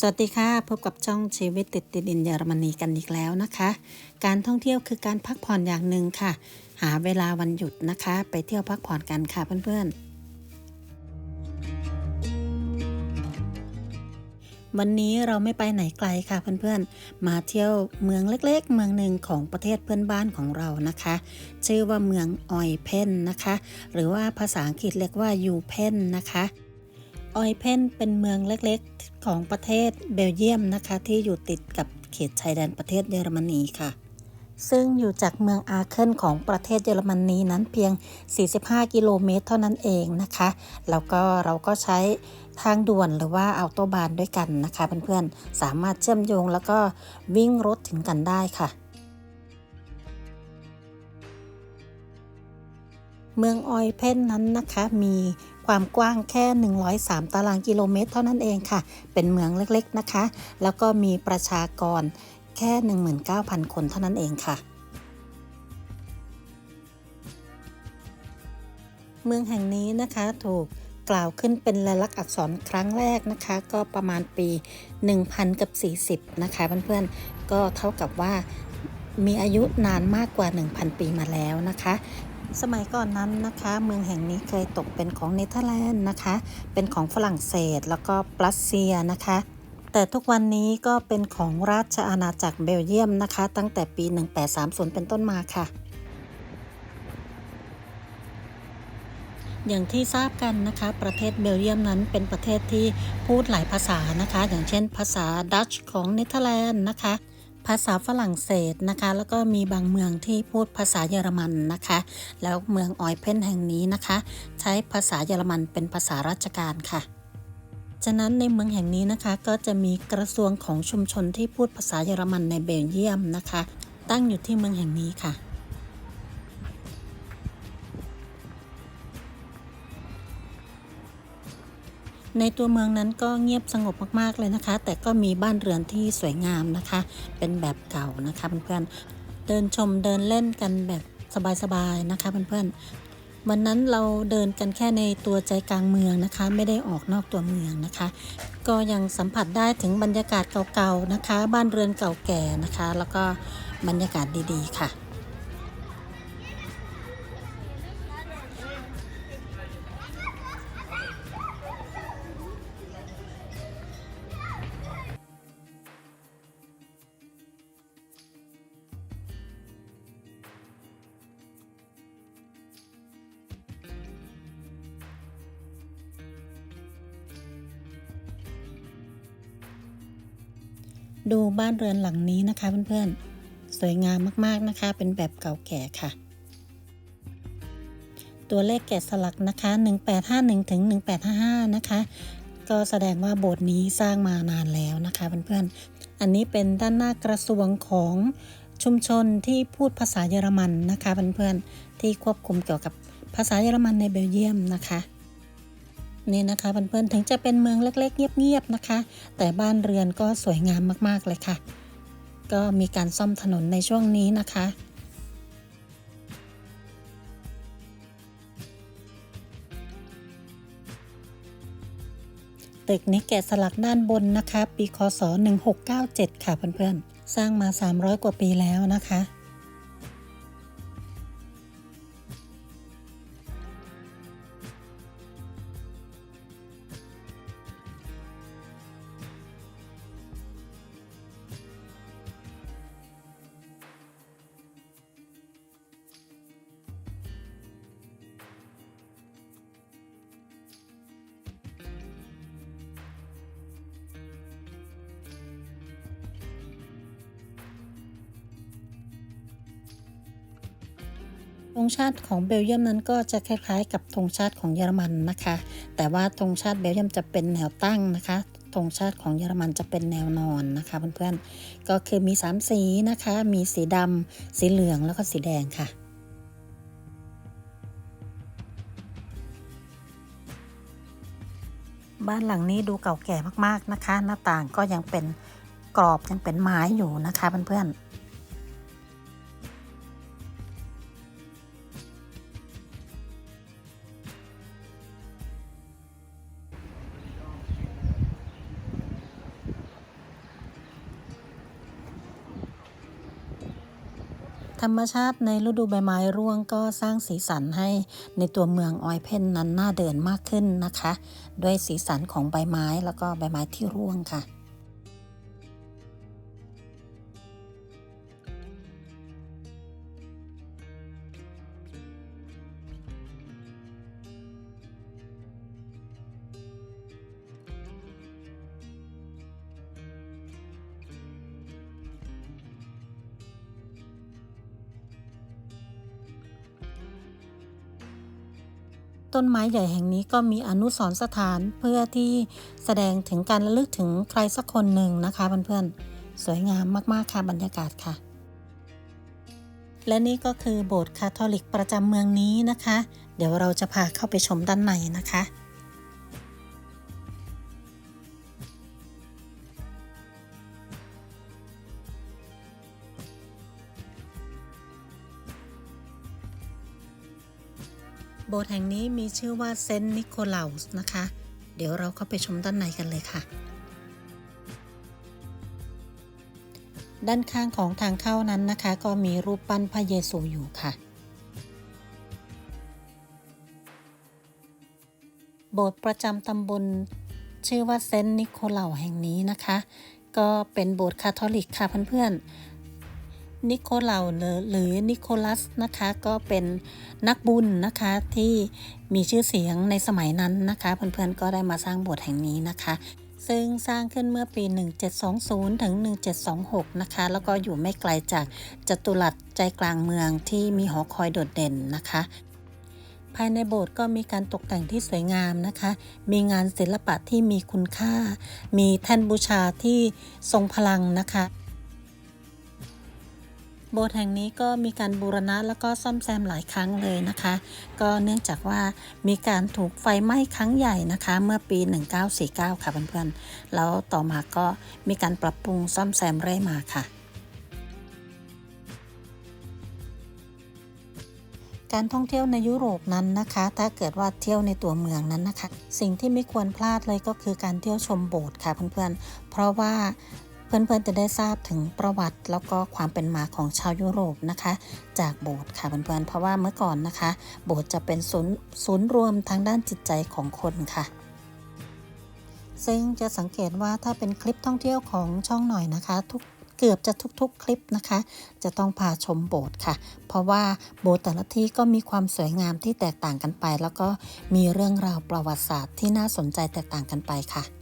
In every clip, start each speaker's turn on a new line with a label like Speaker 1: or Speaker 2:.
Speaker 1: สวัสดีค่ะ พบกับช่องชีวิตติดติดดินเยอรมนีกันอีกแล้วนะคะ การท่องเที่ยวคือการพักผ่อนอย่างหนึ่งค่ะ หาเวลาวันหยุดนะคะ ไปเที่ยวพักผ่อนกันค่ะเพื่อนๆ วันนี้เราไม่ไปไหนไกลค่ะเพื่อนๆ มาเที่ยวเมืองเล็กๆ เมืองหนึ่งของประเทศเพื่อนบ้านของเรานะคะ ชื่อว่าเมืองออยเพนนะคะ หรือว่าภาษาอังกฤษเรียกว่ายูเพนนะคะ ออยเพนเป็นเมืองเล็กๆ ของประเทศเบลเยียมนะคะ ที่อยู่ติดกับเขตชายแดนประเทศเยอรมนีค่ะ ซึ่งอยู่จากเมืองอาเคิลของประเทศเยอรมนีนั้นเพียง 45 กิโลเมตรเท่านั้นเองนะคะ แล้วก็เราก็ใช้ทางด่วนหรือว่าอัลโตบานด้วยกันนะคะเพื่อนๆ สามารถเชื่อมโยงแล้วก็วิ่งรถถึงกันได้ค่ะเมืองออยเพนนั้นนะคะมี ความกว้างแค่ 103 ตารางกิโลเมตร เท่านั้นเองค่ะ เป็นเมืองเล็กๆนะคะ แล้วก็มีประชากรแค่ 19,000 คนเท่านั้นเองค่ะเมืองแห่งนี้นะคะถูกกล่าวขึ้นเป็นลายลักษณ์อักษรครั้งแรกนะคะ ก็ประมาณปี 1000 กับ 40 นะคะเพื่อนๆก็เท่ากับว่ามีอายุนานมากกว่า 1,000 ปีมาแล้วนะคะ สมัยก่อนนั้นนะคะ เมืองแห่งนี้เคยตกเป็นของเนเธอร์แลนด์นะคะ เป็นของฝรั่งเศสแล้วก็ปรัสเซียนะคะ แต่ทุกวันนี้ก็เป็นของราชอาณาจักรเบลเยียมนะคะ ตั้งแต่ปี 1830 เป็นต้นมาค่ะ อย่างที่ทราบกันนะคะ ประเทศเบลเยียมนั้นเป็นประเทศที่พูดหลายภาษานะคะ อย่างเช่นภาษาดัตช์ของเนเธอร์แลนด์นะคะ ภาษาฝรั่งเศสนะคะ แล้วก็มีบางเมืองที่พูดภาษาเยอรมันนะคะ แล้วเมืองออยเพนแห่งนี้นะคะ ใช้ภาษาเยอรมันเป็นภาษาราชการค่ะฉะนั้นในเมืองแห่งนี้นะคะก็จะมีกระทรวงของชุมชนที่พูดภาษาเยอรมันในเบลเยียมนะคะ ตั้งอยู่ที่เมืองแห่งนี้ค่ะ ในตัวเมืองนั้นก็เงียบสงบมากๆเลยนะคะ แต่ก็มีบ้านเรือนที่สวยงามนะคะ เป็นแบบเก่านะคะเพื่อนๆเดินชมเดินเล่นกันแบบสบายๆนะคะเพื่อนๆวันนั้นเราเดินกันแค่ในตัวใจกลางเมืองนะคะ ไม่ได้ออกนอกตัวเมืองนะคะ ก็ยังสัมผัสได้ถึงบรรยากาศเก่าๆนะคะ บ้านเรือนเก่าแก่นะคะ แล้วก็บรรยากาศดีๆค่ะ ดูบ้านเรือนหลังนี้นะคะเพื่อนๆ สวยงามมากๆนะคะ เป็นแบบเก่าแก่ค่ะ ตัวเลขแกะสลักนะคะ 1851ถึง1855 นะคะ ก็แสดงว่าโบสถ์นี้สร้างมานานแล้วนะคะเพื่อนๆ อันนี้เป็นด้านหน้ากระทรวงของชุมชนที่พูดภาษาเยอรมันนะคะเพื่อนๆ ที่ควบคุมเกี่ยวกับภาษาเยอรมันในเบลเยียมนะคะ นี่นะคะเพื่อนๆถึงจะเป็นเมืองเล็กๆ เงียบๆนะคะ แต่บ้านเรือนก็สวยงามมากๆเลยค่ะ ก็มีการซ่อมถนนในช่วงนี้นะคะตึกนี้แกะสลักด้านบนนะคะ ปีคศ 1697 ค่ะเพื่อนๆ สร้างมา 300 กว่าปีแล้วนะคะ ธงชาติของเบลเยียมนั้นก็จะคล้ายๆ กับธงชาติของเยอรมันนะคะ แต่ว่าธงชาติเบลเยียมจะเป็นแนวตั้งนะคะธงชาติของเยอรมันจะเป็นแนวนอนนะคะเพื่อนๆ ก็คือมี 3 สีนะคะ มีสีดำ สีเหลืองแล้วก็สีแดงค่ะบ้านหลังนี้ดูเก่าแก่มากๆนะคะ หน้าต่างก็ยังเป็นกรอบยังเป็นไม้อยู่นะคะเพื่อนๆ ธรรมชาติในฤดูใบไม้ร่วงก็สร้างสีสันให้ในตัวเมืองออยเพนนั้นน่าเดินมากขึ้นนะคะ ด้วยสีสันของใบไม้แล้วก็ใบไม้ที่ร่วงค่ะ ต้นไม้ใหญ่แห่งนี้ก็มีอนุสรสถานเพื่อที่แสดงถึงการระลึกถึงใครสักคนหนึ่งนะคะเพื่อนๆ สวยงามมากๆค่ะบรรยากาศค่ะ และนี่ก็คือโบสถ์คาทอลิกประจำเมืองนี้นะคะ เดี๋ยวเราจะพาเข้าไปชมด้านในนะคะ สถ์แห่งนี้มีชื่อว่าเซนต์นิโคลัสนะคะ เดี๋ยวเราเข้าไปชมด้านในกันเลยค่ะ ด้านข้างของทางเข้านั้นนะคะ ก็มีรูปปั้นพระเยซูอยู่ค่ะ โบสถ์ประจำตำบลชื่อว่าเซนต์นิโคลัสแห่งนี้นะคะ ก็เป็นโบสถ์คาทอลิกค่ะเพื่อนๆ นิโคลาหรือหรือนิโคลัสนะคะก็เป็นนักบุญนะคะที่มีชื่อเสียงในสมัยนั้นนะคะเพื่อนๆก็ได้มาสร้างโบสถ์แห่งนี้นะคะ ซึ่งสร้างขึ้นเมื่อปี 1720 ถึง 1726 นะคะ แล้วก็อยู่ไม่ไกลจากจตุรัสใจกลางเมืองที่มีหอคอยโดดเด่นนะคะภายในโบสถ์ก็มีการตกแต่งที่สวยงามนะคะ มีงานศิลปะที่มีคุณค่า มีแท่นบูชาที่ทรงพลังนะคะ โบสถ์แห่งนี้ก็มีการบูรณะแล้วก็ซ่อมแซมหลายครั้งเลยนะคะ ก็เนื่องจากว่ามีการถูกไฟไหม้ครั้งใหญ่นะคะ เมื่อปี 1949 ค่ะเพื่อนๆ แล้วต่อมาก็มีการปรับปรุงซ่อมแซมเรื่อยมาค่ะการท่องเที่ยวในยุโรปนั้นนะคะ ถ้าเกิดว่าเที่ยวในตัวเมืองนั้นนะคะ สิ่งที่ไม่ควรพลาดเลยก็คือการเที่ยวชมโบสถ์ค่ะเพื่อนๆ เพราะว่า เพื่อนๆจะได้ทราบถึงประวัติแล้วก็ความเป็นมาของชาวยุโรปนะคะ จากโบสถ์ค่ะเพื่อนๆเพราะว่าเมื่อก่อนนะคะ โบสถ์จะเป็นศูนย์ศูนย์รวมทางด้านจิตใจของคนค่ะ ซึ่งจะสังเกตว่าถ้าเป็นคลิปท่องเที่ยวของช่องหน่อยนะคะ ทุกเกือบจะทุกๆคลิปนะคะ จะต้องพาชมโบสถ์ค่ะ เพราะว่าโบสถ์แต่ละที่ก็มีความสวยงามที่แตกต่างกันไป แล้วก็มีเรื่องราวประวัติศาสตร์ที่น่าสนใจแตกต่างกันไปค่ะ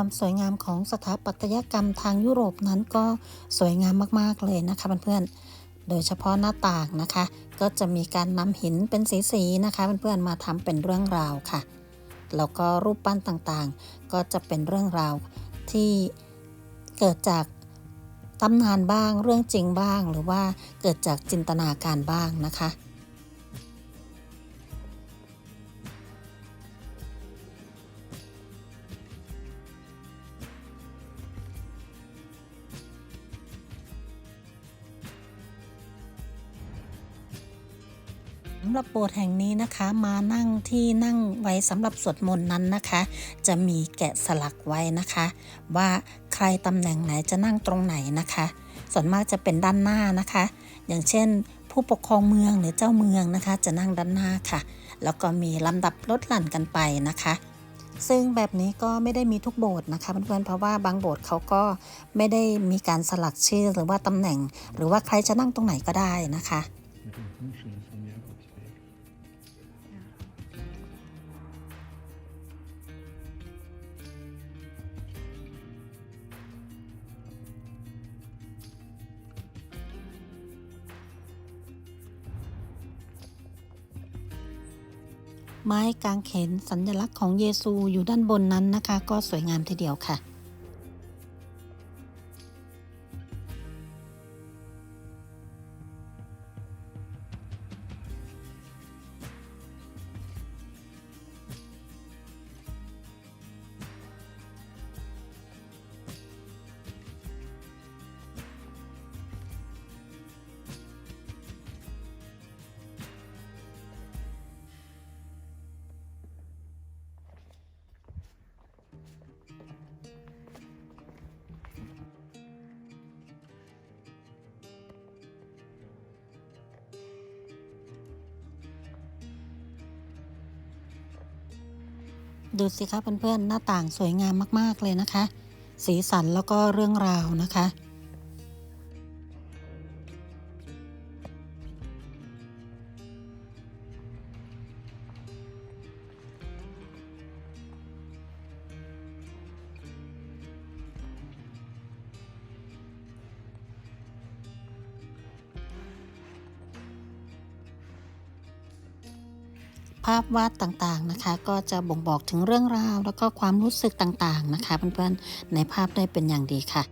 Speaker 1: ความสวยงามของสถาปัตยกรรมทางยุโรปนั้นก็สวยงามมากๆเลยนะคะเพื่อนๆ โดยเฉพาะหน้าต่างนะคะ ก็จะมีการนำหินเป็นสีๆนะคะเพื่อนๆมาทำเป็นเรื่องราวค่ะ แล้วก็รูปปั้นต่างๆ ก็จะเป็นเรื่องราวที่เกิดจากตำนานบ้างเรื่องจริงบ้าง หรือว่าเกิดจากจินตนาการบ้างนะคะำหรับโบสถ์แห่งนี้นะคะมานั่งที่นั่งไว้สำหรับสวดมนต์นั้นนะคะ จะมีแกะสลักไว้นะคะ ว่าใครตำแหน่งไหนจะนั่งตรงไหนนะคะ ส่วนมากจะเป็นด้านหน้านะคะ อย่างเช่น ผู้ปกครองเมืองหรือเจ้าเมืองนะคะ จะนั่งด้านหน้าค่ะ แล้วก็มีลำดับลดหลั่นกันไปนะคะซึ่งแบบนี้ก็ไม่ได้มีทุกโบสถ์นะคะเพื่อนๆเพราะว่าบางโบสถ์เขาก็ไม่ได้มีการสลักชื่อหรือว่าตำแหน่ง หรือว่าใครจะนั่งตรงไหนก็ได้นะคะ ไม้กางเขนสัญลักษณ์ของเยซูอยู่ด้านบนนั้นนะคะ ก็สวยงามทีเดียวค่ะ ดูสิคะเพื่อนๆหน้าต่างสวยงามมากๆเลยนะคะ สีสันแล้วก็เรื่องราวนะคะ ภาพวาดต่างๆนะคะ ก็จะบ่งบอกถึงเรื่องราว แล้วก็ความรู้สึกต่างๆนะคะ เพื่อนๆในภาพได้เป็นอย่างดีค่ะ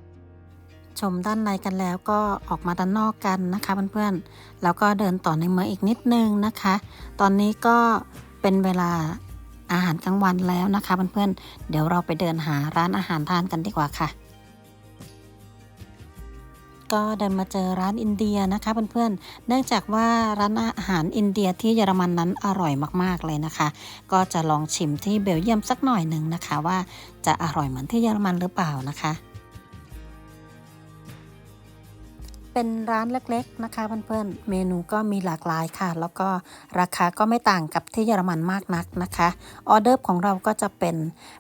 Speaker 1: ชมด้านในกันแล้วก็ออกมาด้านนอกกันนะคะเพื่อนๆแล้วก็เดินต่อในเมืองอีกนิดนึงนะคะ ตอนนี้ก็เป็นเวลาอาหารกลางวันแล้วนะคะเพื่อนๆเดี๋ยวเราไปเดินหาร้านอาหารทานกันดีกว่าค่ะ ก็เดินมาเจอร้านอินเดียนะคะเพื่อนๆ เนื่องจากว่าร้านอาหารอินเดียที่เยอรมันนั้นอร่อยมากๆเลยนะคะ ก็จะลองชิมที่เบลเยียมสักหน่อยหนึ่งนะคะ ว่าจะอร่อยเหมือนที่เยอรมันหรือเปล่านะคะเป็นร้านเล็กๆนะคะเพื่อนๆ เมนูก็มีหลากหลายค่ะ แล้วก็ราคาก็ไม่ต่างกับที่เยอรมันมากนักนะคะ ออเดอร์ของเราก็จะเป็น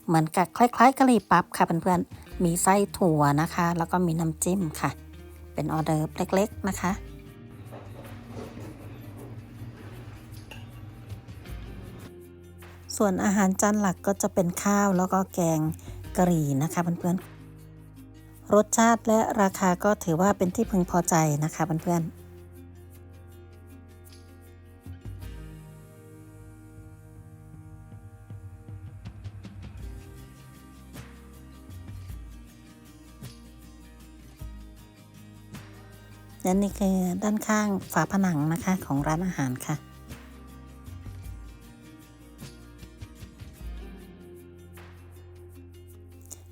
Speaker 1: เหมือนกับคล้ายๆกะหรี่ปั๊บค่ะเพื่อนๆ มีไส้ถั่วนะคะ แล้วก็มีน้ำจิ้มค่ะ เป็นออเดอร์เล็ก ๆ นะคะ ส่วนอาหารจานหลักก็จะเป็นข้าวแล้วก็แกงกะหรี่นะคะเพื่อนๆรสชาติและราคาก็ถือว่าเป็นที่พึงพอใจนะคะเพื่อนๆ และนี่คือด้านข้างฝาผนังนะคะของร้านอาหารค่ะ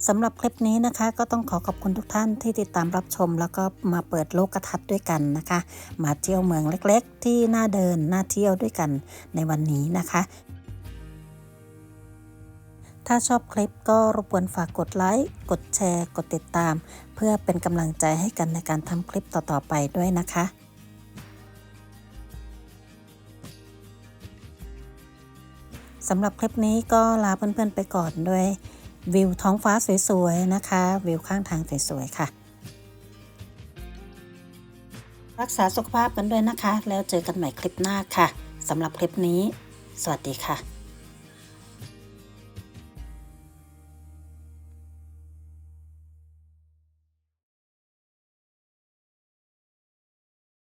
Speaker 1: สำหรับคลิปนี้นะคะ ก็ต้องขอขอบคุณทุกท่านที่ติดตามรับชม แล้วก็มาเปิดโลกทัศน์ด้วยกันนะคะ มาเที่ยวเมืองเล็กๆ ที่น่าเดินน่าเที่ยวด้วยกันในวันนี้นะคะ ถ้าชอบคลิปก็รบกวนฝากกดไลค์ กดแชร์ กดติดตาม เพื่อเป็นกำลังใจให้กันในการทำคลิปต่อๆไปด้วยนะคะสำหรับคลิปนี้ก็ลาเพื่อนๆไปก่อนด้วยวิวท้องฟ้าสวยๆนะคะ วิวข้างทางสวยๆค่ะ รักษาสุขภาพกันด้วยนะคะ แล้วเจอกันใหม่คลิปหน้าค่ะสำหรับคลิปนี้ สวัสดีค่ะ